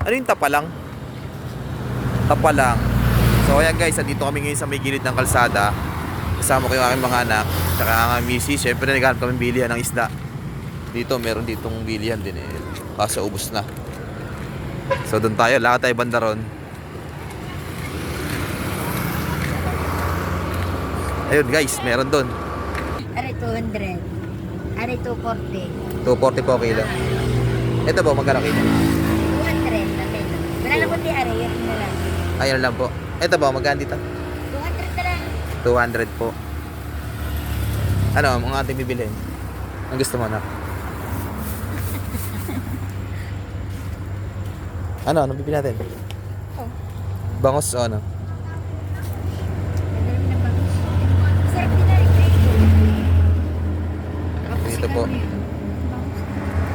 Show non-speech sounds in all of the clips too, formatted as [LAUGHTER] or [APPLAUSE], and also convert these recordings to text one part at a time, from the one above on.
Ano yung tapa lang? Tapa lang. So ayan guys, andito kami ngayon sa may gilid ng kalsada. Kasama ko yung aking mga anak. Tsaka ang aming misis. Siyempre naghanap kami bilihan ng isda. Dito, meron ditong bilihan din eh. Kaso ubos na. So doon tayo, lakad tayo banda ron. Ayun guys, meron doon. Ari 200. Ari 240. 240 po kilo. Ito po, magkano kilo? 200 na kilo. Wala na puti ari, yun na lang. Ayun lang po. Ito po, magkano dito? 200 na lang. 200 po. Ano, ang ating bibilhin? Ang gusto mo, anak? [LAUGHS] ano, ano bibili natin? Oh. Bangos o ano? Dito po.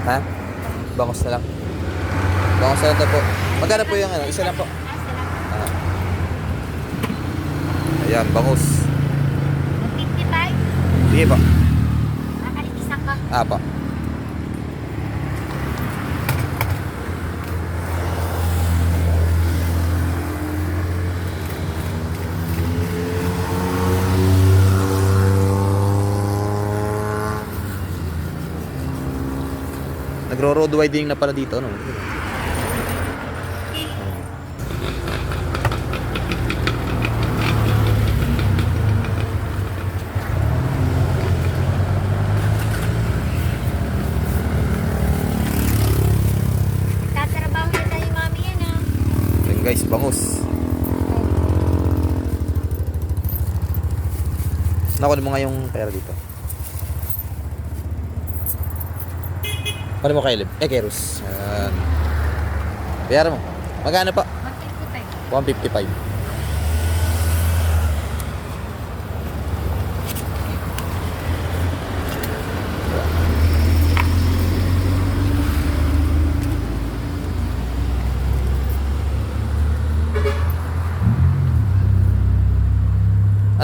Ha? Bangos na lang. Bangos na lang to po. Magkano po yung ano? Isa lang po. Ah. Ayan, bangus. 55. Sige po. Nakalikisan ka. Ah, po. Nagro-road widening na pala dito, no? Tatrabaho na tayo mami yan ah. Ayun guys, bangus. Nakunin mo nga yung pera dito. Kunin mo kay Lib. Eh, kay Rus. Ayan. Bayaran mo. Magkano pa? 155. 155.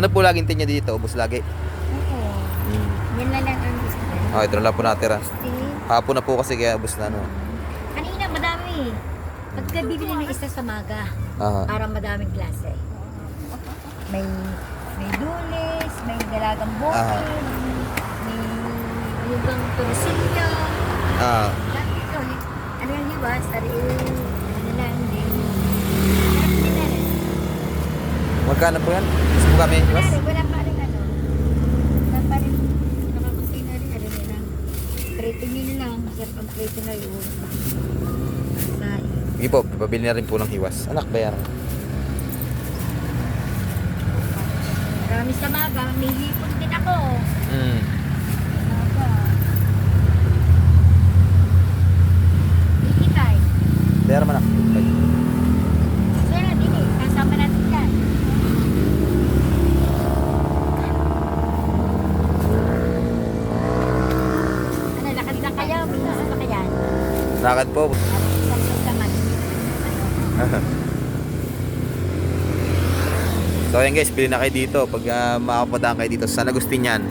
Ano po laging tinya dito? Ubus lagi. Oo. Hmm. Yan na lang ang gusto ko. Ah, ito na lang po natira. Hapon na po kasi kaya ubus na ano. Kanina madami. Pagka bibili ng isa sa maga, Aha. para madaming klase. May may dulis, may dalagang bukid, Aha. may lugang turusilyo. Ah. Ano yung hiwas, ari ano lang din. Sarap din na rin. Magkano po yan? Gusto mo kami? Rin, wala pa rin ano. Wala pa rin. Nakakakunti na rin, ano nila. Prito nyo lang, masarap ang prito na yun. Sige po, pabili na rin po ng hiwas. Anak, bayaran. Marami sa maga, may hipon din ako. Hmm. Maga. Ikitay. Bayaran mo na. Bye. Sir, din eh. Kasama natin yan. Ano, lakad lang kayo? Minus pa kaya? Lakad po. [LAUGHS] So ayan guys, bili na kayo dito pag uh, makapadaan kayo dito sa San Agustin yan.